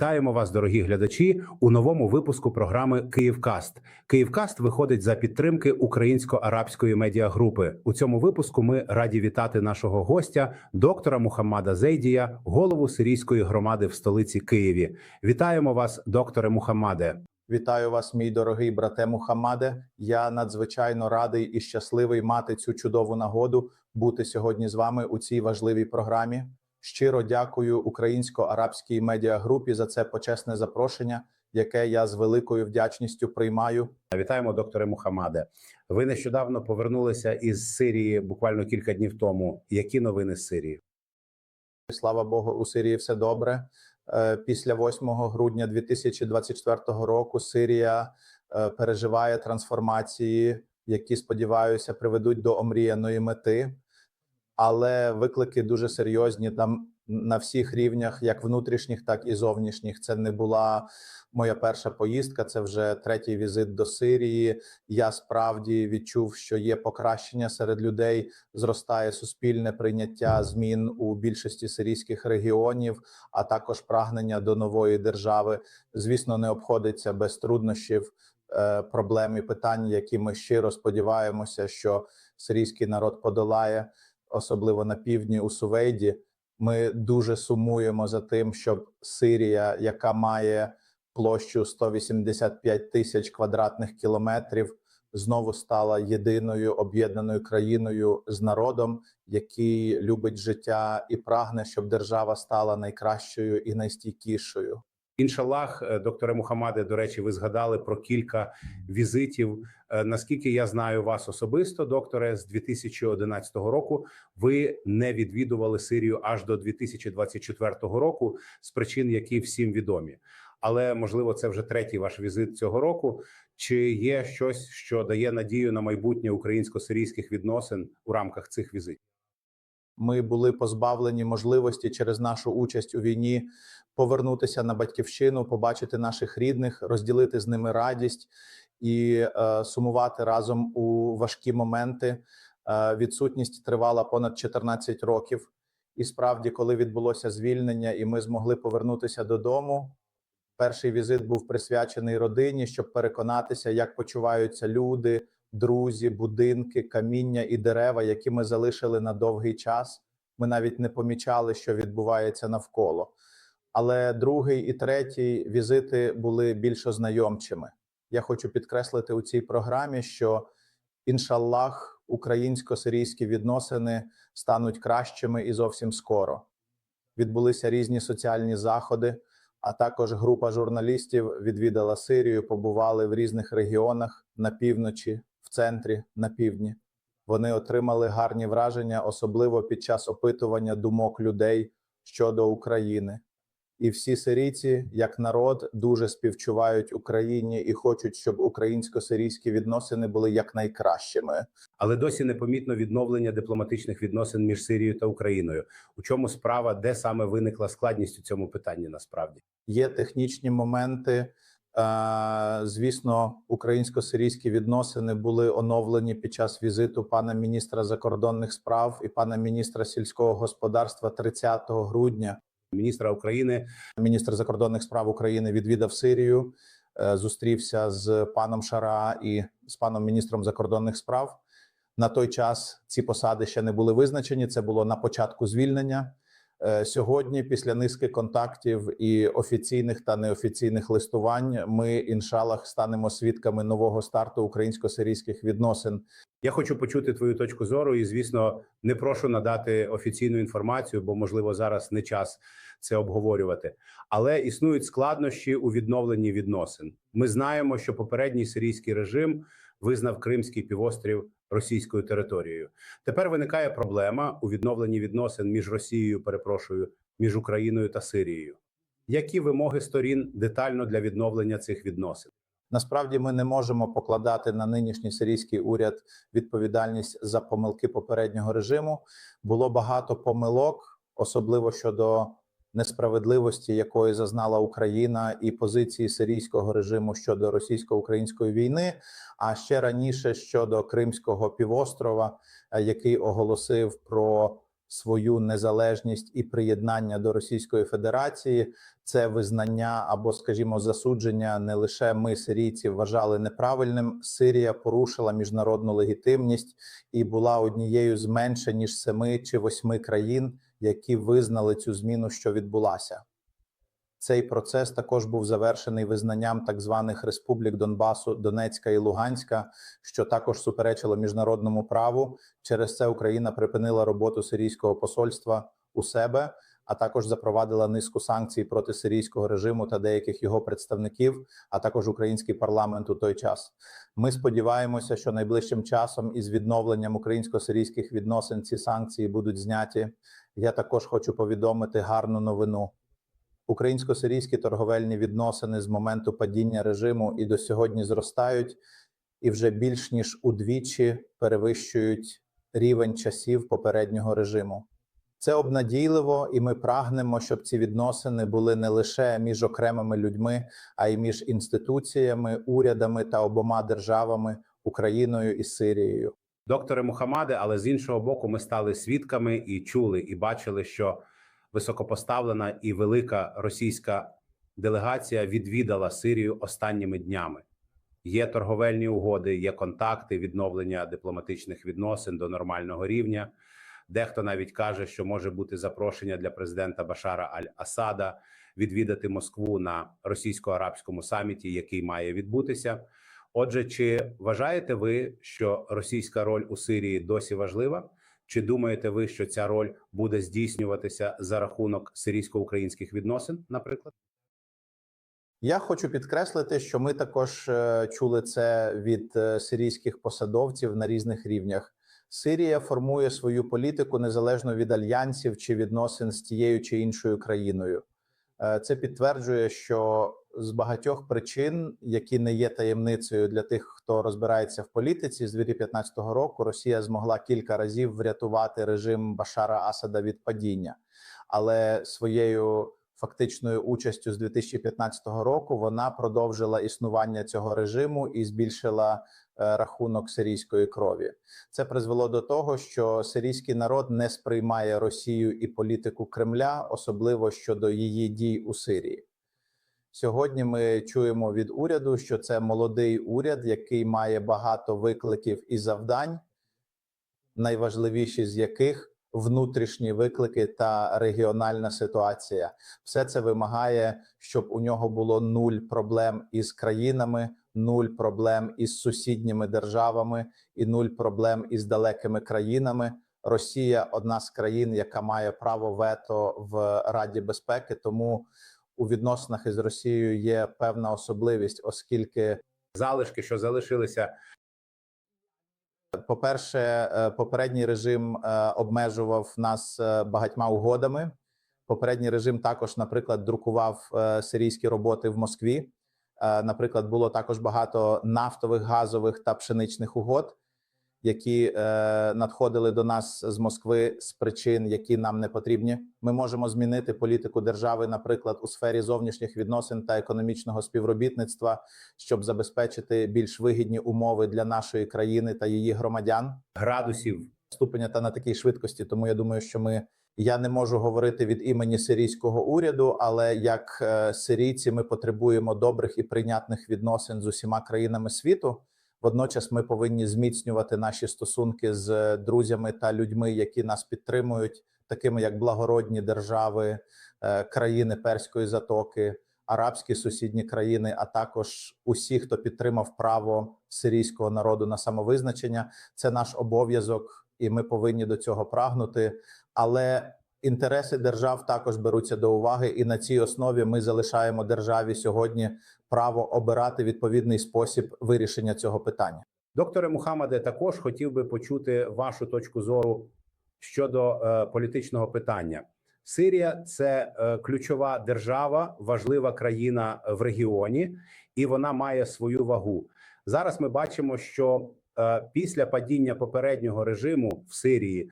Вітаємо вас, дорогі глядачі, у новому випуску програми Київкаст. Київкаст виходить за підтримки українсько-арабської медіагрупи. У цьому випуску ми раді вітати нашого гостя, доктора Мухаммада Зейдія, голову сирійської громади в столиці Києві. Вітаємо вас, докторе Мухаммаде. Вітаю вас, мій дорогий брате Мухаммаде. Я надзвичайно радий і щасливий мати цю чудову нагоду бути сьогодні з вами у цій важливій програмі. Щиро дякую українсько-арабській медіагрупі за це почесне запрошення, яке я з великою вдячністю приймаю. Вітаємо, докторе Мухаммаде. Ви нещодавно повернулися із Сирії буквально кілька днів тому. Які новини з Сирії? Слава Богу, у Сирії все добре. Е, Після 8 грудня 2024 року Сирія е, переживає трансформації, які сподіваюся приведуть до омріяної мети. Але виклики дуже серйозні там на всіх рівнях, як внутрішніх, так і зовнішніх. Це не була моя перша поїздка. Це вже третій візит до Сирії. Я справді відчув, що є покращення серед людей. Зростає суспільне прийняття змін у більшості сирійських регіонів, а також прагнення до нової держави. Звісно, не обходиться без труднощів, е, проблем і питань, які ми щиро сподіваємося, що сирійський народ подолає особливо на півдні у Сувейді. Ми дуже сумуємо за тим, щоб Сирія, яка має площу 185 тисяч квадратних кілометрів, знову стала єдиною об'єднаною країною з народом, який любить життя і прагне, щоб держава стала найкращою і найстійкішою. Іншаллах, е, докторе Мухаммаде, до речі, ви згадали про кілька візитів. Е, Наскільки я знаю вас особисто, докторе, з 2011 року ви не відвідували Сирію аж до 2024 року з причин, які всім відомі. Але можливо, це вже третій ваш візит цього року. Чи є щось, що дає надію на майбутнє українсько-сирійських відносин у рамках цих візитів? Ми були позбавлені можливості через нашу участь у війні повернутися на батьківщину, побачити наших рідних, розділити з ними радість і е, сумувати разом у важкі моменти. Е, відсутність тривала понад 14 років. І справді, коли відбулося звільнення, і ми змогли повернутися додому. Перший візит був присвячений родині, щоб переконатися, як почуваються люди, друзі, будинки, каміння і дерева, які ми залишили на довгий час. Ми навіть не помічали, що відбувається навколо. Але другий і третій візити були більш ознайомчими. Я хочу підкреслити у цій програмі, що іншаллах українсько-сирійські відносини стануть кращими і зовсім скоро. Відбулися різні соціальні заходи, а також група журналістів відвідала Сирію, побували в різних регіонах на півночі, центрі, на півдні. Вони отримали гарні враження, особливо під час опитування думок людей щодо України. І всі сирійці, як народ, дуже співчувають Україні і хочуть, щоб українсько-сирійські відносини були якнайкращими. Але досі непомітно відновлення дипломатичних відносин між Сирією та Україною. У чому справа, де саме виникла складність у цьому питанні? Насправді Є технічні моменти. Звісно, українсько-сирійські відносини були оновлені під час візиту пана міністра закордонних справ і пана міністра сільського господарства 30 грудня. міністра України Міністр закордонних справ України відвідав Сирію, е, зустрівся з паном Шара і з паном міністром закордонних справ. На той час ці посади ще не були визначені. Це було на початку звільнення. Е, Сьогодні, після низки контактів і офіційних та неофіційних листувань, ми іншалах станемо свідками нового старту українсько-сирійських відносин. Я хочу почути твою точку зору, і звісно, не прошу надати офіційну інформацію, бо можливо зараз не час це обговорювати. Але існують складнощі у відновленні відносин. Ми знаємо, що попередній сирійський режим визнав Кримський півострів російською територією. Тепер виникає проблема у відновленні відносин між Росією, перепрошую, між Україною та Сирією. Які вимоги сторін детально для відновлення цих відносин? Насправді ми не можемо покладати на нинішній сирійський уряд відповідальність за помилки попереднього режиму. Було багато помилок, особливо щодо несправедливості, якої зазнала Україна, і позиції сирійського режиму щодо російсько-української війни. А ще раніше щодо Кримського півострова, е, який оголосив про свою незалежність і приєднання до Російської Федерації. Це визнання або, скажімо, засудження не лише ми, сирійці, вважали неправильним. Сирія порушила міжнародну легітимність і була однією з менше ніж семи чи восьми країн, які визнали цю зміну, що відбулася. Цей процес також був завершений визнанням так званих республік Донбасу, Донецька і Луганська, що також суперечило міжнародному праву. Через це Україна припинила роботу сирійського посольства у себе, а також запровадила низку санкцій проти сирійського режиму та деяких його представників, а також український парламент у той час. Ми сподіваємося, що найближчим часом із відновленням українсько-сирійських відносин ці санкції будуть зняті. Я також хочу повідомити гарну новину. Українсько-сирійські торговельні відносини з моменту падіння режиму і до сьогодні зростають, і вже більш ніж удвічі перевищують рівень часів попереднього режиму. Це обнадійливо, і ми прагнемо, щоб ці відносини були не лише між окремими людьми, а й між інституціями, урядами та обома державами Україною і Сирією. Докторе Мухамаде, але з іншого боку, ми стали свідками і чули, і бачили, що високопоставлена і велика російська делегація відвідала Сирію останніми днями. Є торговельні угоди, є контакти, відновлення дипломатичних відносин до нормального рівня. Дехто навіть каже, що може бути запрошення для президента Башара Аль-Асада відвідати Москву на російсько-арабському саміті, який має відбутися. Отже, чи вважаєте ви, що російська роль у Сирії досі важлива? Чи думаєте ви, що ця роль буде здійснюватися за рахунок сирійсько-українських відносин, наприклад? Я хочу підкреслити, що ми також е, чули це від е, сирійських посадовців на різних рівнях. Сирія формує свою політику незалежно від альянсів чи відносин з тією чи іншою країною. Е, Це підтверджує, що з багатьох причин, які не є таємницею для тих, хто розбирається в політиці, з 2015 року Росія змогла кілька разів врятувати режим Башара Асада від падіння, але своєю фактичною участю з 2015 року вона продовжила існування цього режиму і збільшила е, рахунок сирійської крові. Це призвело до того, що сирійський народ не сприймає Росію і політику Кремля, особливо щодо її дій у Сирії. Сьогодні ми чуємо від уряду, що це молодий уряд, який має багато викликів і завдань, найважливіші з яких внутрішні виклики та регіональна ситуація. Все це вимагає, щоб у нього було нуль проблем із країнами, нуль проблем із сусідніми державами і нуль проблем із далекими країнами. Росія одна з країн, яка має право вето в Раді безпеки, тому у відносинах із Росією є певна особливість, оскільки Залишки, що залишилися, По-перше, е, попередній режим е, обмежував нас е, багатьма угодами. Попередній режим також, наприклад, друкував сирійські роботи в Москві. Наприклад, було також багато нафтових, газових та пшеничних угод, які е, надходили до нас з Москви з причин, які нам не потрібні. Ми можемо змінити політику держави, наприклад, у сфері зовнішніх відносин та економічного співробітництва, щоб забезпечити більш вигідні умови для нашої країни та її громадян градусів ступеня та на такій швидкості. Тому я думаю, що ми я не можу говорити від імені сирійського уряду, але як е, сирійці ми потребуємо добрих і прийнятних відносин з усіма країнами світу. Водночас ми повинні зміцнювати наші стосунки з друзями та людьми, які нас підтримують, такими як благородні держави, е, країни Перської затоки, арабські сусідні країни, а також усі, хто підтримав право сирійського народу на самовизначення. Це наш обов'язок, і ми повинні до цього прагнути. Але інтереси держав також беруться до уваги, і на цій основі ми залишаємо державі сьогодні право обирати відповідний спосіб вирішення цього питання. Докторе Мухаммаде, також хотів би почути вашу точку зору щодо е, політичного питання. Сирія це е, ключова держава, важлива країна в регіоні, і вона має свою вагу. Зараз ми бачимо, що е, після падіння попереднього режиму в Сирії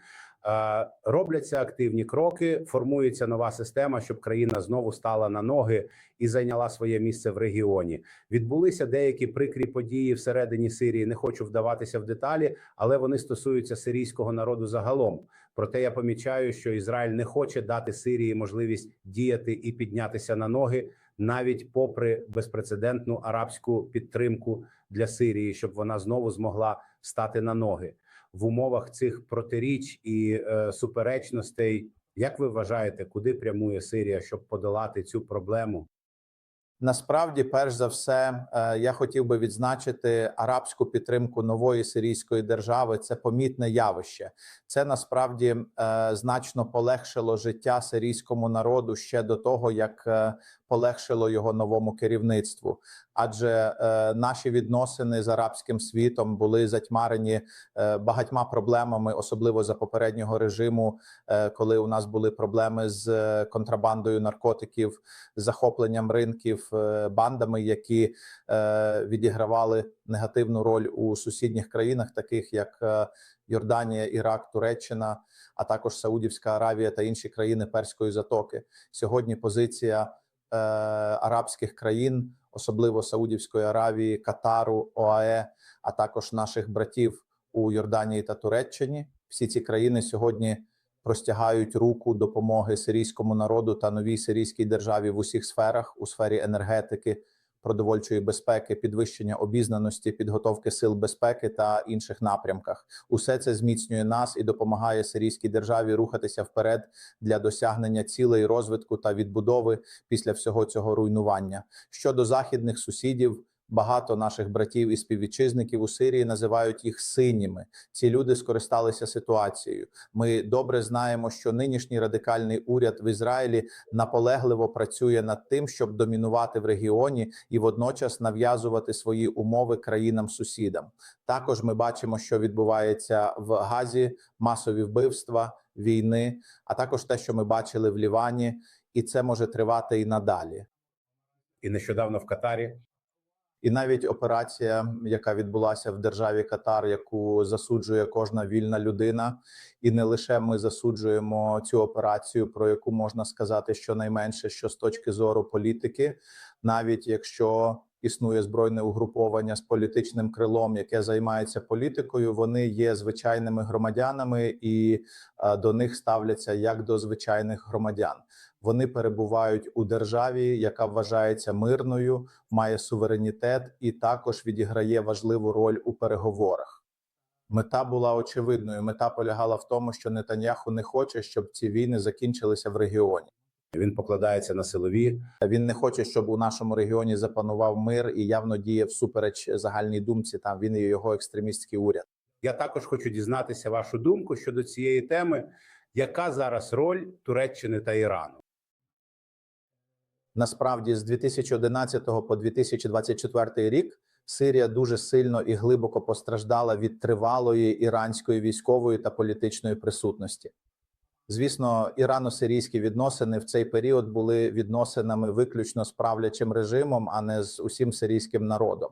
Робляться активні кроки, формується нова система, щоб країна знову стала на ноги і зайняла своє місце в регіоні. Відбулися деякі прикрі події всередині Сирії. Не хочу вдаватися в деталі, але вони стосуються сирійського народу загалом. Проте я помічаю, що Ізраїль не хоче дати Сирії можливість діяти і піднятися на ноги, навіть попри безпрецедентну арабську підтримку для Сирії, щоб вона знову змогла стати на ноги в умовах цих протиріч і е, суперечностей. Як ви вважаєте, куди прямує Сирія, щоб подолати цю проблему? Насправді, перш за все, е, я хотів би відзначити арабську підтримку нової сирійської держави. Це помітне явище. Це насправді е, значно полегшило життя сирійському народу ще до того, як е, полегшило його новому керівництву. Адже наші відносини з арабським світом були затьмарені багатьма проблемами, особливо за попереднього режиму, коли у нас були проблеми з контрабандою наркотиків, захопленням ринків, бандами, які е, відігравали негативну роль у сусідніх країнах, таких як е, Йорданія, Ірак, Туреччина, а також Саудівська Аравія та інші країни Перської затоки. Сьогодні позиція е, арабських країн, особливо Саудівської Аравії, Катару, ОАЕ, а також наших братів у Йорданії та Туреччині. Всі ці країни сьогодні простягають руку допомоги сирійському народу та новій сирійській державі в усіх сферах у сфері енергетики, продовольчої безпеки, підвищення обізнаності, підготовки сил безпеки та інших напрямках. Усе це зміцнює нас і допомагає сирійській державі рухатися вперед для досягнення цілей розвитку та відбудови після всього цього руйнування. Щодо західних сусідів. Багато наших братів і співвітчизників у Сирії називають їх синіми. Ці люди скористалися ситуацією. Ми добре знаємо, що нинішній радикальний уряд в Ізраїлі наполегливо працює над тим, щоб домінувати в регіоні і водночас нав'язувати свої умови країнам-сусідам. Також ми бачимо, що відбувається в Газі, масові вбивства, війни, а також те, що ми бачили в Лівані, і це може тривати і надалі. І нещодавно в Катарі І навіть операція, яка відбулася в державі Катар, яку засуджує кожна вільна людина, і не лише ми засуджуємо цю операцію, про яку можна сказати щонайменше, що з точки зору політики, навіть якщо існує збройне угруповання з політичним крилом, яке займається політикою, вони є звичайними громадянами і е, до них ставляться як до звичайних громадян. Вони перебувають у державі, яка вважається мирною, має суверенітет і також відіграє важливу роль у переговорах. Мета була очевидною. Мета полягала в тому, що Нетаньяху не хоче, щоб ці війни закінчилися в регіоні. він покладається на силові. Він не хоче, щоб у нашому регіоні запанував мир і явно діє всупереч загальній думці. Там він і його екстремістський уряд. Я також хочу дізнатися вашу думку щодо цієї теми. Яка зараз роль Туреччини та Ірану? Насправді, з 2011 по 2024 рік Сирія дуже сильно і глибоко постраждала від тривалої іранської військової та політичної присутності. Звісно, ірано-сирійські відносини в цей період були відносинами виключно з правлячим режимом, а не з усім сирійським народом.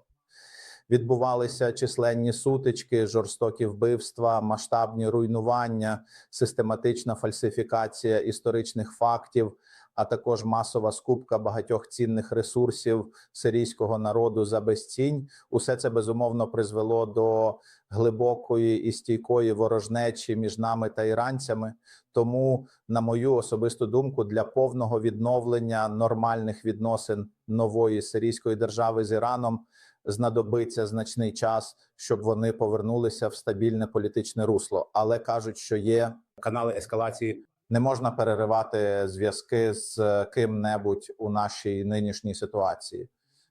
Відбувалися численні сутички, жорстокі вбивства, масштабні руйнування, систематична фальсифікація історичних фактів, а також масова скупка багатьох цінних ресурсів сирійського народу за безцінь. Усе це безумовно призвело до глибокої і стійкої ворожнечі між нами та іранцями. Тому, на мою особисту думку, для повного відновлення нормальних відносин нової сирійської держави з Іраном знадобиться значний час, щоб вони повернулися в стабільне політичне русло. Але кажуть, що є Канали ескалації не можна переривати зв'язки з ким-небудь у нашій нинішній ситуації.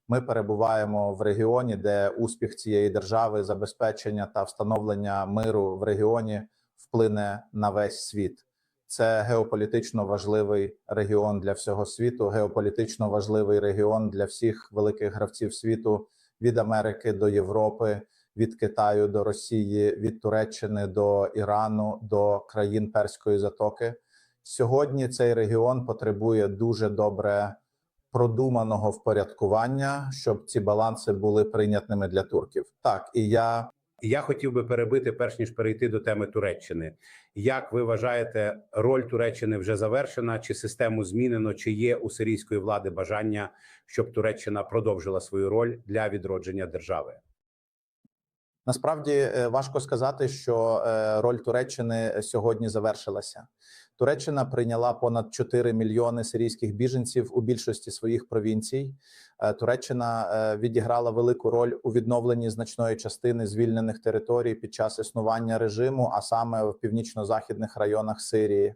Ми перебуваємо в регіоні, де успіх цієї держави, забезпечення та встановлення миру в регіоні вплине на весь світ. Це геополітично важливий регіон для всього світу, геополітично важливий регіон для всіх великих гравців світу від Америки до Європи, від Китаю до Росії, від Туреччини до Ірану, до країн Перської затоки. Сьогодні цей регіон потребує дуже добре продуманого впорядкування, щоб ці баланси були прийнятними для турків. Так і я Я хотів би перебити, перш ніж перейти до теми Туреччини. Як ви вважаєте, роль Туреччини вже завершена? Чи систему змінено? Чи є у сирійської влади бажання, щоб Туреччина продовжила свою роль для відродження держави? Насправді е, важко сказати, що е, роль Туреччини сьогодні завершилася. Туреччина прийняла понад 4 мільйони сирійських біженців у більшості своїх провінцій. Е, Туреччина е, відіграла велику роль у відновленні значної частини звільнених територій під час існування режиму, а саме в північно-західних районах Сирії.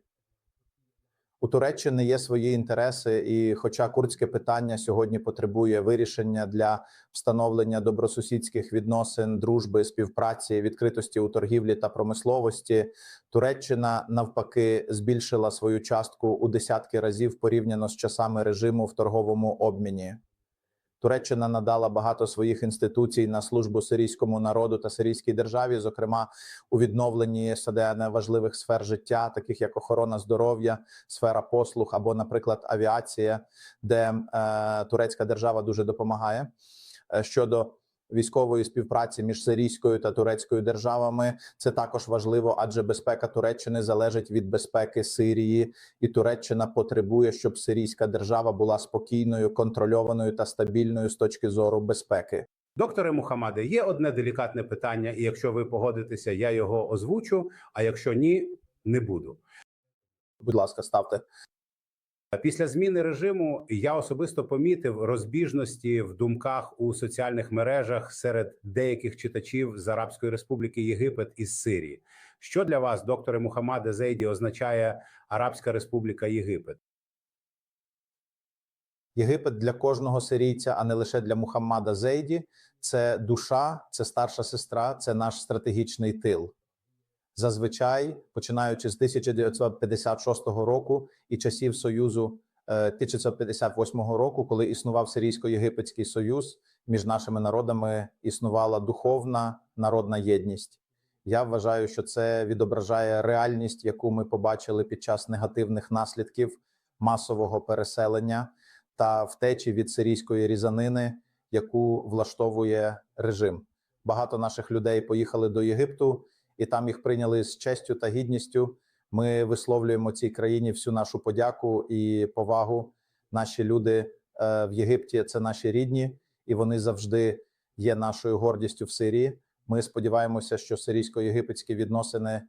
У Туреччини є свої інтереси, і хоча курдське питання сьогодні потребує вирішення для встановлення добросусідських відносин, дружби, співпраці, відкритості у торгівлі та промисловості, Туреччина навпаки збільшила свою частку у десятки разів порівняно з часами режиму в торговому обміні. Туреччина надала багато своїх інституцій на службу сирійському народу та сирійській державі, зокрема у відновленні СДН важливих сфер життя, таких як охорона здоров'я, сфера послуг або, наприклад, авіація, де е, турецька держава дуже допомагає. Е, щодо військової співпраці між сирійською та турецькою державами, це також важливо, адже безпека Туреччини залежить від безпеки Сирії, і Туреччина потребує, щоб сирійська держава була спокійною, контрольованою та стабільною з точки зору безпеки. Докторе Мухамаде, є одне делікатне питання, і якщо ви погодитеся, я його озвучу. А якщо ні, не буду. Будь ласка, ставте. Після зміни режиму я особисто помітив розбіжності в думках у соціальних мережах серед деяких читачів з Арабської Республіки Єгипет із Сирії. Що для вас, докторе Мухаммаде Зейді, означає Арабська Республіка Єгипет? Єгипет для кожного сирійця, а не лише для Мухаммада Зейді. Це душа, це старша сестра, це наш стратегічний тил. Зазвичай, починаючи з 1956 року і часів Союзу е, 1958 року, коли існував Сирійсько-Єгипетський Союз, між нашими народами існувала духовна народна єдність. Я вважаю, що це відображає реальність, яку ми побачили під час негативних наслідків масового переселення та втечі від сирійської різанини, яку влаштовує режим. Багато наших людей поїхали до Єгипту, і там їх прийняли з честю та гідністю. Ми висловлюємо цій країні всю нашу подяку і повагу. Наші люди е, в Єгипті це наші рідні, і вони завжди є нашою гордістю в Сирії. Ми сподіваємося, що сирійсько-єгипетські відносини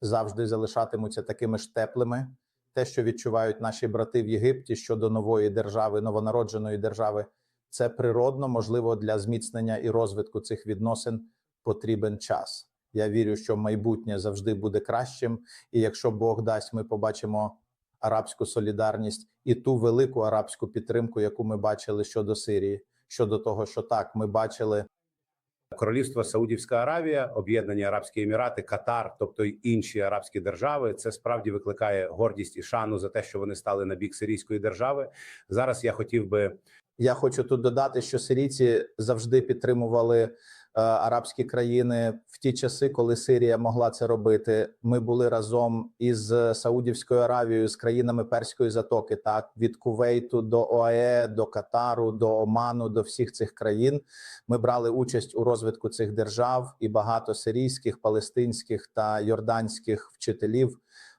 завжди залишатимуться такими ж теплими. Те, що відчувають наші брати в Єгипті щодо нової держави, новонародженої держави, це природно, можливо, для зміцнення і розвитку цих відносин потрібен час. Я вірю, що майбутнє завжди буде кращим, і якщо Бог дасть, ми побачимо арабську солідарність і ту велику арабську підтримку, яку ми бачили щодо Сирії, щодо того, що так ми бачили Королівство Саудівська Аравія, Об'єднані Арабські Емірати, Катар, тобто й інші арабські держави, це справді викликає гордість і шану за те, що вони стали на бік сирійської держави. Зараз я хотів би Я хочу тут додати, що сирійці завжди підтримували арабські країни в ті часи, коли Сирія могла це робити. Ми були разом із Саудівською Аравією, з країнами Перської затоки, так від Кувейту до ОАЕ, до Катару, до Оману, до всіх цих країн. Ми брали участь у розвитку цих держав, і багато сирійських, палестинських та йорданських вчителів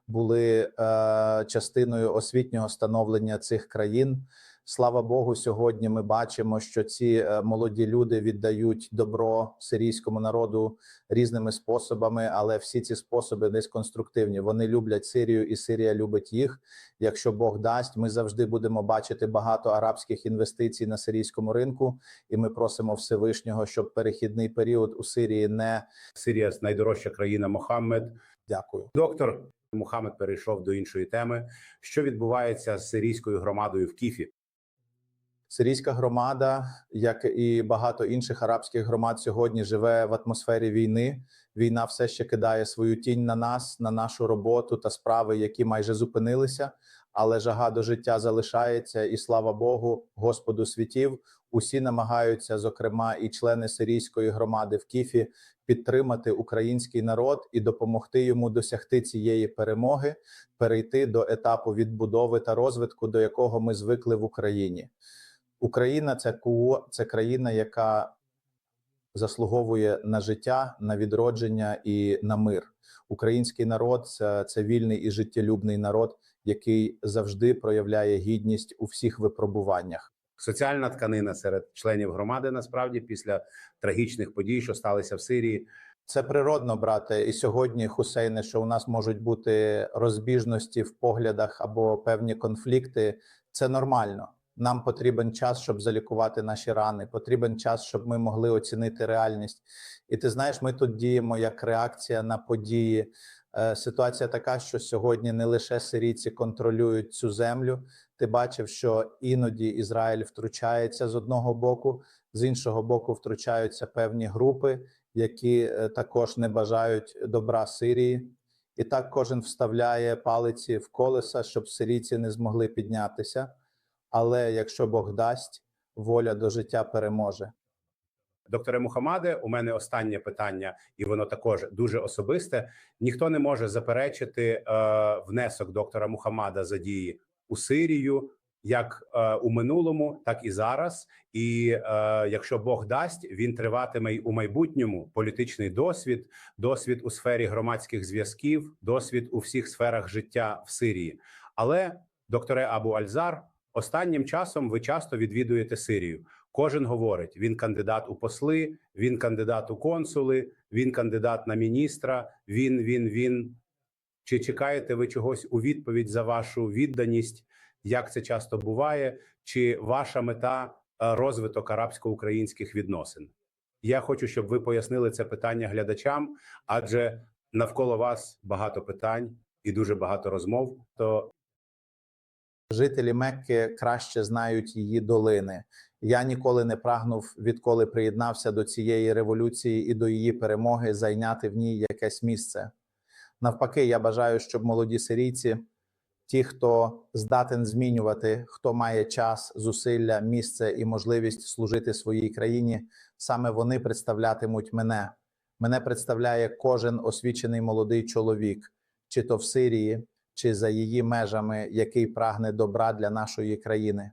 були е, частиною освітнього становлення цих країн. Слава Богу, сьогодні ми бачимо, що ці е, молоді люди віддають добро сирійському народу різними способами, але всі ці способи десь конструктивні. Вони люблять Сирію, і Сирія любить їх. Якщо Бог дасть, ми завжди будемо бачити багато арабських інвестицій на сирійському ринку, і ми просимо Всевишнього, щоб перехідний період у Сирії не Сирія найдорожча країна Мохаммед. дякую. Доктор Мухаммед перейшов до іншої теми. Що відбувається з сирійською громадою в Кіфі? Сирійська громада, як і багато інших арабських громад, сьогодні живе в атмосфері війни. Війна все ще кидає свою тінь на нас, на нашу роботу та справи, які майже зупинилися. Але жага до життя залишається, і слава Богу, Господу світів. Усі намагаються, зокрема, і члени сирійської громади в Кіфі, підтримати український народ і допомогти йому досягти цієї перемоги, перейти до етапу відбудови та розвитку, до якого ми звикли в Україні. Україна це КУО, це країна, яка заслуговує на життя, на відродження і на мир. Український народ це, це вільний і життєлюбний народ, який завжди проявляє гідність у всіх випробуваннях. Соціальна тканина серед членів громади насправді після трагічних подій, що сталися в Сирії. Це природно, брате. І сьогодні, Хусейне, що у нас можуть бути розбіжності в поглядах або певні конфлікти. Це нормально. Нам потрібен час, щоб залікувати наші рани. Потрібен час, щоб ми могли оцінити реальність. І ти знаєш, ми тут діємо як реакція на події. Е, Ситуація така, що сьогодні не лише сирійці контролюють цю землю. Ти бачив, що іноді Ізраїль втручається з одного боку, з іншого боку, втручаються певні групи, які е, також не бажають добра Сирії. І так кожен вставляє палиці в колеса, щоб сирійці не змогли піднятися. Але якщо Бог дасть, воля до життя переможе. Докторе Мухамаде, у мене останнє питання, і воно також дуже особисте. Ніхто не може заперечити е, внесок доктора Мухаммада за дії у Сирію, як е, у минулому, так і зараз. І е, якщо Бог дасть, він триватиме й у майбутньому політичний досвід, досвід у сфері громадських зв'язків, досвід у всіх сферах життя в Сирії. Але, докторе Абу Альзар, останнім часом ви часто відвідуєте Сирію. Кожен говорить: він кандидат у посли, він кандидат у консули, він кандидат на міністра. Він, він, він. Чи чекаєте ви чогось у відповідь за вашу відданість? Як це часто буває? Чи ваша мета е, розвиток арабсько-українських відносин? Я хочу, щоб ви пояснили це питання глядачам, адже навколо вас багато питань і дуже багато розмов. То Жителі Мекки краще знають її долини. Я ніколи не прагнув, відколи приєднався до цієї революції і до її перемоги, зайняти в ній якесь місце. Навпаки, я бажаю, щоб молоді сирійці, ті, хто здатен змінювати, хто має час, зусилля, місце і можливість служити своїй країні, саме вони представлятимуть мене. Мене представляє кожен освічений молодий чоловік, чи то в Сирії, чи за її межами, який прагне добра для нашої країни.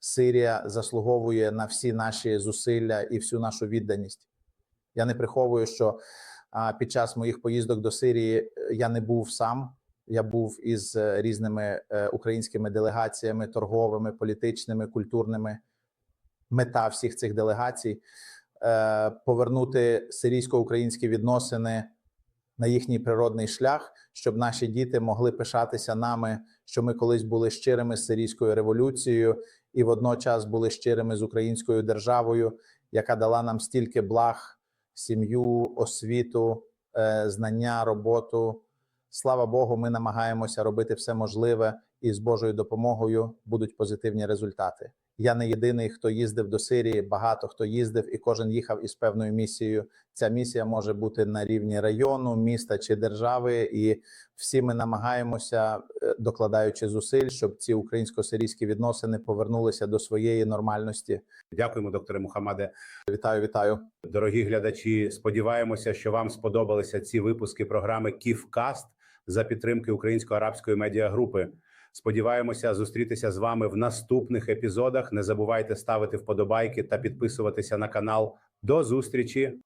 Сирія заслуговує на всі наші зусилля і всю нашу відданість. Я не приховую, що під час моїх поїздок до Сирії е, я не був сам. Я був із е, різними е, українськими делегаціями, торговими, політичними, культурними. Мета всіх цих делегацій повернути сирійсько-українські відносини на їхній природний шлях, щоб наші діти могли пишатися нами, що ми колись були щирими з сирійською революцією і водночас були щирими з українською державою, яка дала нам стільки благ, сім'ю, освіту, е, знання, роботу. Слава Богу, ми намагаємося робити все можливе, і з Божою допомогою будуть позитивні результати. Я не єдиний, хто їздив до Сирії. Багато хто їздив, і кожен їхав із певною місією. Ця місія може бути на рівні району, міста чи держави, і всі ми намагаємося, е, докладаючи зусиль, щоб ці українсько-сирійські відносини повернулися до своєї нормальності. дякуємо, докторе Мухаммаде. Вітаю, вітаю. Дорогі глядачі, сподіваємося, що вам сподобалися ці випуски програми Ківкаст за підтримки українсько-арабської медіагрупи. Сподіваємося зустрітися з вами в наступних епізодах. Не забувайте ставити вподобайки та підписуватися на канал. До зустрічі!